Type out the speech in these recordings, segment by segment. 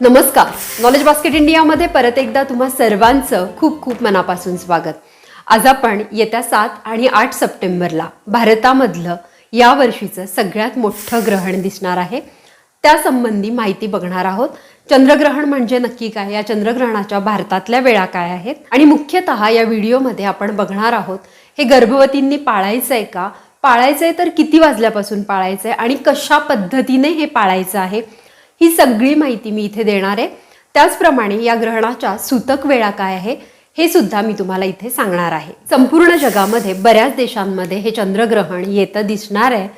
नमस्कार. Knowledge basket इंडियामध्ये परत एकदा तुम्हा सर्वांचं खूप खूप मनापासून स्वागत. आज आपण येत्या सात आणि आठ सप्टेंबरला भारतामधलं या वर्षीचं सगळ्यात मोठं ग्रहण दिसणार आहे. त्यासंबंधी माहिती बघणार आहोत. चंद्रग्रहण म्हणजे नक्की काय? या चंद्रग्रहणाच्या भारतातल्या वेळा काय आहेत? आणि मुख्यतः या व्हिडिओमध्ये आपण बघणार आहोत हे गर्भवतींनी पाळायचं आहे का? पाळायचं आहे तर किती वाजल्यापासून पाळायचं आहे आणि कशा पद्धतीने हे पाळायचं आहे? ही सगळी माहिती मी इथे देणार आहे. त्याचप्रमाणे या ग्रहणाच्या सूतक वेळा काय आहे हे सुद्धा मी तुम्हाला इथे सांगणार आहे. संपूर्ण जगामध्ये बऱ्याच देशांमध्ये हे चंद्रग्रहण येतं दिसणार आहे.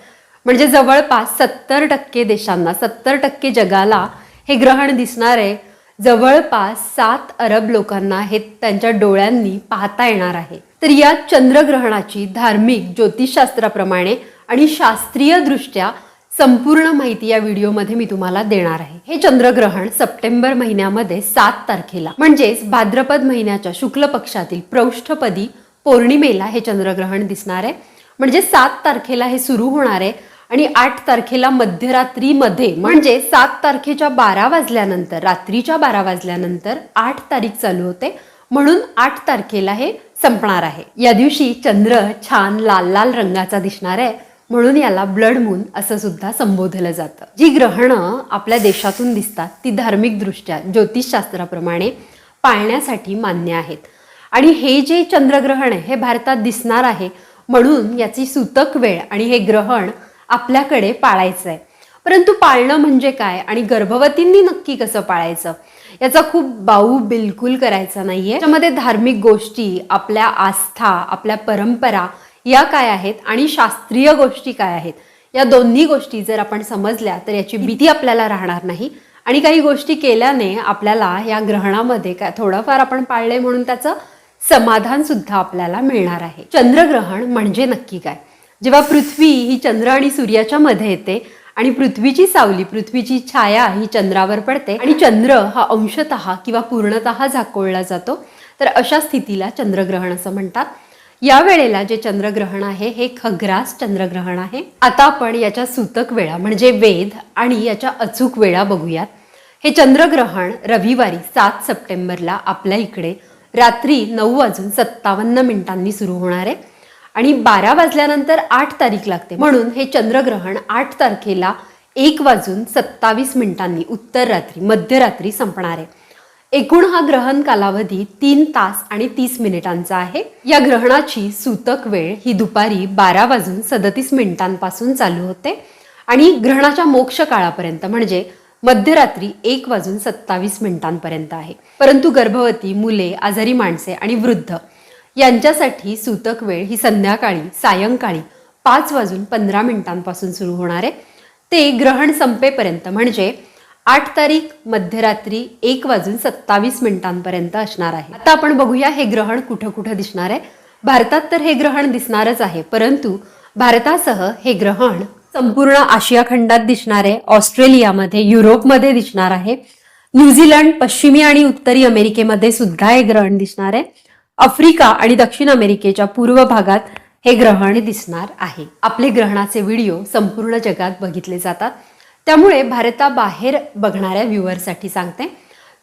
म्हणजे जवळपास सत्तर टक्के देशांना सत्तर टक्के जगाला हे ग्रहण दिसणार आहे. जवळपास सात अरब लोकांना हे त्यांच्या डोळ्यांनी पाहता येणार आहे. तर या चंद्रग्रहणाची धार्मिक ज्योतिषशास्त्राप्रमाणे आणि शास्त्रीय दृष्ट्या संपूर्ण माहिती या व्हिडिओमध्ये मी तुम्हाला देणार आहे. हे चंद्रग्रहण सप्टेंबर महिन्यामध्ये सात तारखेला म्हणजेच भाद्रपद महिन्याच्या शुक्ल पक्षातील प्रौष्ठपदी पौर्णिमेला हे चंद्रग्रहण दिसणार आहे. म्हणजे सात तारखेला हे सुरू होणार आहे आणि आठ तारखेला मध्यरात्रीमध्ये म्हणजे सात तारखेच्या बारा वाजल्यानंतर रात्रीच्या बारा वाजल्यानंतर आठ तारीख चालू होते. म्हणून आठ तारखेला हे संपणार आहे. या दिवशी चंद्र छान लाल लाल रंगाचा दिसणार आहे. म्हणून याला ब्लड मून असं सुद्धा संबोधलं जातं. जी ग्रहणं आपल्या देशातून दिसतात ती धार्मिक दृष्ट्या ज्योतिषशास्त्राप्रमाणे पाळण्यासाठी मान्य आहेत. आणि हे जे चंद्रग्रहण आहे हे भारतात दिसणार आहे म्हणून याची सूतक वेळ आणि हे ग्रहण आपल्याकडे पाळायचं आहे परंतु पाळणं म्हणजे काय आणि गर्भवतींनी नक्की कसं पाळायचं? याचा खूप बाऊ बिलकुल करायचा नाहीये. त्याच्यामध्ये धार्मिक गोष्टी आपल्या आस्था आपल्या परंपरा या काय आहेत आणि शास्त्रीय गोष्टी काय आहेत? या दोन्ही गोष्टी जर आपण समजल्या तर याची भीती आपल्याला राहणार नाही. आणि काही गोष्टी केल्याने आपल्याला या ग्रहणामध्ये काय थोडंफार आपण पाळले म्हणून त्याचं समाधान सुद्धा आपल्याला मिळणार आहे. चंद्रग्रहण म्हणजे नक्की काय? जेव्हा पृथ्वी ही चंद्र आणि सूर्याच्या मध्ये येते आणि पृथ्वीची सावली पृथ्वीची छाया ही चंद्रावर पडते आणि चंद्र हा अंशतः किंवा पूर्णतः झाकोळला जातो तर अशा स्थितीला चंद्रग्रहण असं म्हणतात. या वेळेला जे चंद्रग्रहण आहे हे खग्रास चंद्रग्रहण आहे. आता आपण याच्या सूतक वेळा म्हणजे वेद आणि याच्या अचूक वेळा बघूयात. हे चंद्रग्रहण रविवारी सात सप्टेंबरला आपल्या इकडे रात्री नऊ वाजून सत्तावन्न मिनिटांनी सुरू होणार आहे. आणि बारा वाजल्यानंतर आठ तारीख लागते. म्हणून हे चंद्रग्रहण आठ तारखेला एक वाजून सत्तावीस मिनिटांनी उत्तर रात्री मध्यरात्री संपणार आहे. एकूण हा ग्रहण कालावधी तीन तास आणि तीस मिनिटांचा आहे. या ग्रहणाची सूतक वेळ ही दुपारी बारा वाजून सदतीस मिनिटांपासून चालू होते. आणि ग्रहणाच्या मोक्ष काळापर्यंत म्हणजे मध्यरात्री एक वाजून सत्तावीस मिनिटांपर्यंत आहे. परंतु गर्भवती मुले आजारी माणसे आणि वृद्ध यांच्यासाठी सूतक वेळ ही संध्याकाळी सायंकाळी पाच वाजून पंधरा मिनिटांपासून सुरू होणार आहे. ते ग्रहण संपेपर्यंत म्हणजे आठ तारीख मध्यरात्री एक वाजून सत्तावीस मिनिटांपर्यंत असणार आहे. आता आपण बघूया हे ग्रहण कुठं कुठं दिसणार आहे. भारतात तर हे ग्रहण दिसणारच आहे परंतु भारतासह हे ग्रहण संपूर्ण आशिया खंडात दिसणार आहे ऑस्ट्रेलियामध्ये युरोपमध्ये दिसणार आहे. न्यूझीलंड पश्चिमी आणि उत्तरी अमेरिकेमध्ये सुद्धा हे ग्रहण दिसणार आहे. आफ्रिका आणि दक्षिण अमेरिकेच्या पूर्व भागात हे ग्रहण दिसणार आहे. आपले ग्रहणाचे व्हिडिओ संपूर्ण जगात बघितले जातात. त्यामुळे भारताबाहेर बघणाऱ्या व्ह्युअरसाठी सांगते.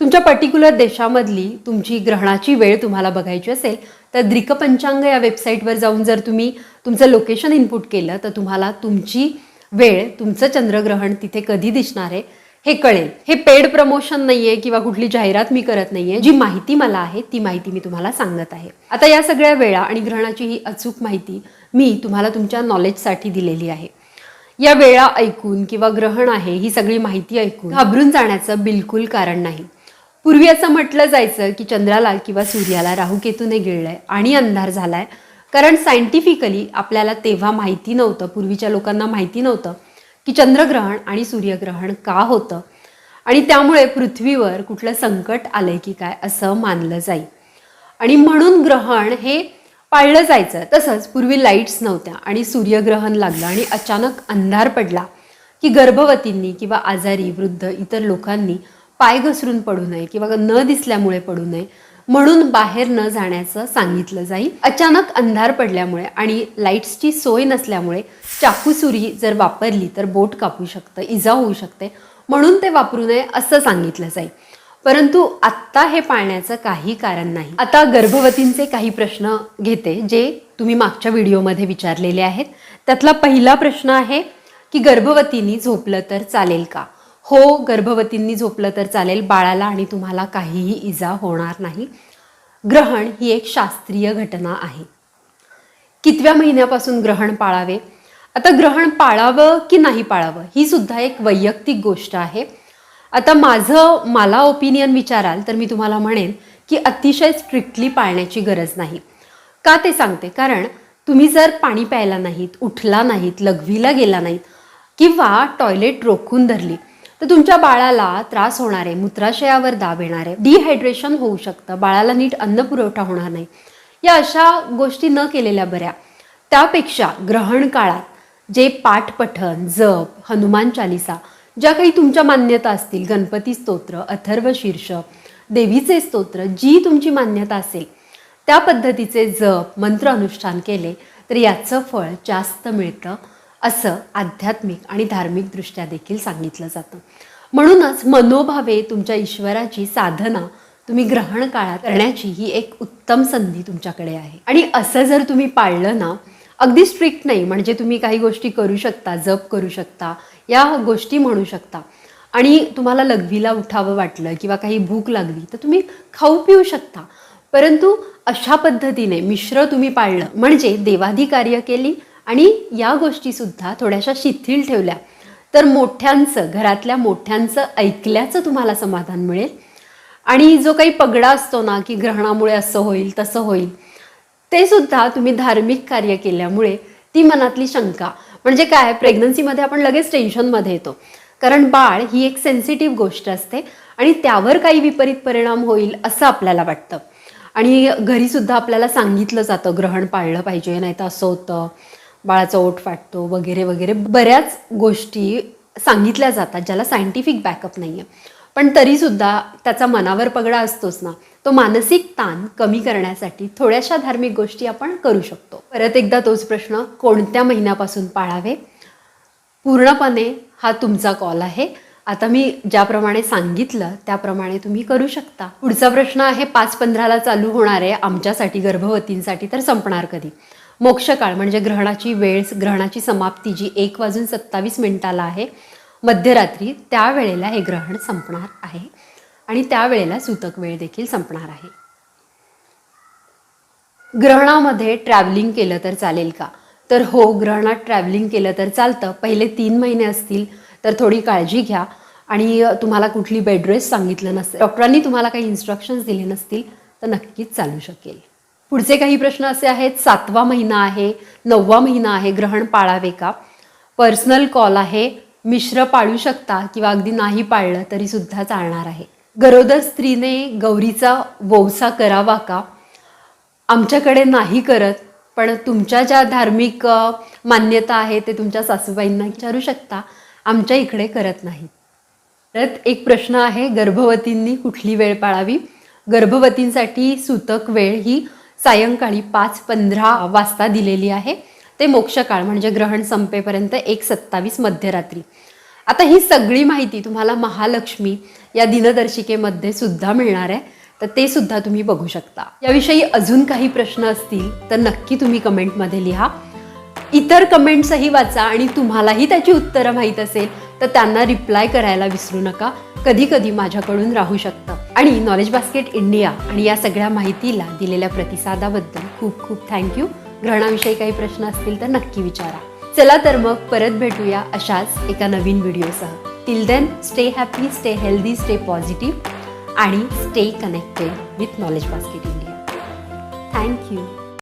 तुमच्या पर्टिक्युलर देशामधली तुमची ग्रहणाची वेळ तुम्हाला बघायची असेल तर द्रिकपंचांग या वेबसाईटवर जाऊन जर तुम्ही तुमचं लोकेशन इनपुट केलं तर तुम्हाला तुमची वेळ तुमचं चंद्रग्रहण तिथे कधी दिसणार आहे हे कळेल. हे पेड प्रमोशन नाहीये किंवा कुठली जाहिरात मी करत नाहीये. जी माहिती मला आहे ती माहिती मी तुम्हाला सांगत आहे. आता या सगळ्या वेळा आणि ग्रहणाची ही अचूक माहिती मी तुम्हाला तुमच्या नॉलेजसाठी दिलेली आहे. या वेळा ऐकून किंवा ग्रहण आहे ही सगळी माहिती ऐकून घाबरून जाण्याचं बिलकुल कारण नाही. पूर्वी असं म्हटलं जायचं की चंद्राला किंवा सूर्याला राहुकेतूने गिळलंय आणि अंधार झालाय. कारण सायंटिफिकली आपल्याला तेव्हा माहिती नव्हतं पूर्वीच्या लोकांना माहिती नव्हतं की चंद्रग्रहण आणि सूर्यग्रहण का होतं. आणि त्यामुळे पृथ्वीवर कुठलं संकट आलंय की काय असं मानलं जाईल आणि म्हणून ग्रहण हे पाळलं जायचं. तसंच पूर्वी लाईट्स नव्हत्या आणि सूर्यग्रहण लागलं आणि अचानक अंधार पडला की गर्भवतींनी किंवा आजारी वृद्ध इतर लोकांनी पाय घसरून पडू नये किंवा न दिसल्यामुळे पडू नये म्हणून बाहेर न जाण्याचं सांगितलं जाईल अचानक अंधार पडल्यामुळे आणि लाईट्सची सोय नसल्यामुळे चाकूसुरी जर वापरली तर बोट कापू शकतं इजा होऊ शकते म्हणून ते वापरू नये असं सांगितलं जाईल परंतु आत्ता हे पाळण्याचं काही कारण नाही. आता गर्भवतींचे काही प्रश्न घेते जे तुम्ही मागच्या व्हिडिओमध्ये विचारलेले आहेत. त्यातला पहिला प्रश्न आहे की गर्भवतींनी झोपलं तर चालेल का? हो गर्भवतींनी झोपलं तर चालेल बाळाला आणि तुम्हाला काहीही इजा होणार नाही. ग्रहण ही एक शास्त्रीय घटना आहे. कितव्या महिन्यापासून ग्रहण पाळावे? आता ग्रहण पाळावं की नाही पाळावं? ही सुद्धा एक वैयक्तिक गोष्ट आहे. आता माझं मला ओपिनियन विचाराल तर मी तुम्हाला म्हणेन की अतिशय स्ट्रिक्टली पाळण्याची गरज नाही. का ते सांगते? कारण तुम्ही जर पाणी प्यायला नाहीत उठला नाहीत लघवीला गेला नाहीत किंवा टॉयलेट रोखून धरली तर तुमच्या बाळाला त्रास होणारे मूत्राशयावर दाब येणारे डिहायड्रेशन होऊ शकतं बाळाला नीट अन्न पुरवठा होणार नाही या अशा गोष्टी न केलेल्या बऱ्या. त्यापेक्षा ग्रहण काळात जे पाठपठण जप हनुमान चालिसा ज्या काही तुमच्या मान्यता असतील गणपती स्तोत्र अथर्व शीर्ष देवीचे स्तोत्र जी तुमची मान्यता असेल त्या पद्धतीचे जप मंत्र अनुष्ठान केले तर याचं फळ जास्त मिळतं असं आध्यात्मिक आणि धार्मिकदृष्ट्या देखील सांगितलं जातं. म्हणूनच मनोभावे तुमच्या ईश्वराची साधना तुम्ही ग्रहण काळात करण्याची ही एक उत्तम संधी तुमच्याकडे आहे. आणि असं जर तुम्ही पाळलं ना अगदी स्ट्रिक्ट नाही म्हणजे तुम्ही काही गोष्टी करू शकता जप करू शकता या गोष्टी म्हणू शकता. आणि तुम्हाला लघवीला उठावं वाटलं किंवा काही भूक लागली तर तुम्ही खाऊ पिऊ शकता. परंतु अशा पद्धतीने मिश्र तुम्ही पाळलं म्हणजे देवाधी कार्य केली आणि या गोष्टीसुद्धा थोड्याशा शिथिल ठेवल्या. तर मोठ्यांचं घरातल्या मोठ्यांचं ऐकल्याचं तुम्हाला समाधान मिळेल. आणि जो काही पगडा असतो ना की ग्रहणामुळे असं होईल तसं होईल ते सुद्धा तुम्ही धार्मिक कार्य केल्यामुळे ती मनातली शंका. म्हणजे काय? प्रेग्नन्सीमध्ये आपण लगेच टेन्शनमध्ये येतो. कारण बाळ ही एक सेन्सिटिव्ह गोष्ट असते आणि त्यावर काही विपरीत परिणाम होईल असं आपल्याला वाटतं. आणि घरीसुद्धा आपल्याला सांगितलं जातं ग्रहण पाळलं पाहिजे नाही तर असं होतं बाळाचा ओठ फाटतो वगैरे वगैरे. बऱ्याच गोष्टी सांगितल्या जातात ज्याला सायंटिफिक बॅकअप नाही आहे पण तरीसुद्धा त्याचा मनावर पगडा असतोच ना. तो मानसिक ताण कमी करण्यासाठी थोड्याशा धार्मिक गोष्टी आपण करू शकतो. परत एकदा तोच प्रश्न कोणत्या महिन्यापासून पाळावे? पूर्णपणे हा तुमचा कॉल आहे. आता मी ज्याप्रमाणे सांगितलं त्याप्रमाणे तुम्ही करू शकता. पुढचा प्रश्न आहे पाच पंधराला चालू होणार आहे. आमच्यासाठी गर्भवतींसाठी तर संपणार कधी? मोक्षकाळ म्हणजे ग्रहणाची वेळ ग्रहणाची समाप्ती जी एक वाजून सत्तावीस मिनिटाला आहे. मध्यरात्री त्यावेळेला हे ग्रहण संपणार आहे आणि त्यावेळेला सूतक वेळ देखील संपणार आहे. ग्रहणामध्ये ट्रॅव्हलिंग केलं तर चालेल का? तर हो ग्रहणात ट्रॅव्हलिंग केलं तर चालतं. पहिले तीन महिने असतील तर थोडी काळजी घ्या. आणि तुम्हाला कुठली बेड सांगितलं नसेल डॉक्टरांनी तुम्हाला काही इन्स्ट्रक्शन्स दिले नसतील तर नक्कीच चालू शकेल. पुढचे काही प्रश्न असे आहेत सातवा महिना आहे नववा महिना आहे ग्रहण पाळावे का? पर्सनल कॉल आहे मिश्र पाळू शकता किंवा अगदी नाही पाळलं तरी सुद्धा चालणार आहे. गरोदर स्त्रीने गौरीचा वौसा करावा का? आमच्याकडे नाही करत पण तुमच्या ज्या धार्मिक मान्यता आहे ते तुमच्या सासूबाईंना विचारू शकता. आमच्या इकडे करत नाही. परत एक प्रश्न आहे गर्भवतींनी कुठली वेळ पाळावी? गर्भवतींसाठी सूतक वेळ ही सायंकाळी पाच पंधरा वाजता दिलेली आहे. ते मोक्षकाळ म्हणजे ग्रहण संपेपर्यंत एक सत्तावीस मध्यरात्री. आता ही सगळी माहिती तुम्हाला महालक्ष्मी या दिनदर्शिकेमध्ये सुद्धा मिळणार आहे. तर ते सुद्धा तुम्ही बघू शकता. याविषयी अजून काही प्रश्न असतील तर नक्की तुम्ही कमेंटमध्ये लिहा. इतर कमेंट्सही वाचा आणि तुम्हालाही त्याची उत्तरं माहीत असेल तर त्यांना रिप्लाय करायला विसरू नका. कधी कधी माझ्याकडून राहू शकतं. आणि नॉलेज बास्केट इंडिया आणि या सगळ्या माहितीला दिलेल्या प्रतिसादाबद्दल खूप खूप थँक्यू. ग्रहणाविषयी काही प्रश्न असतील तर नक्की विचारा. चला तर मग परत भेटूया अशाच एका नवीन व्हिडिओसह. Till then stay happy stay healthy stay positive आणि stay connected with knowledge basket India thank you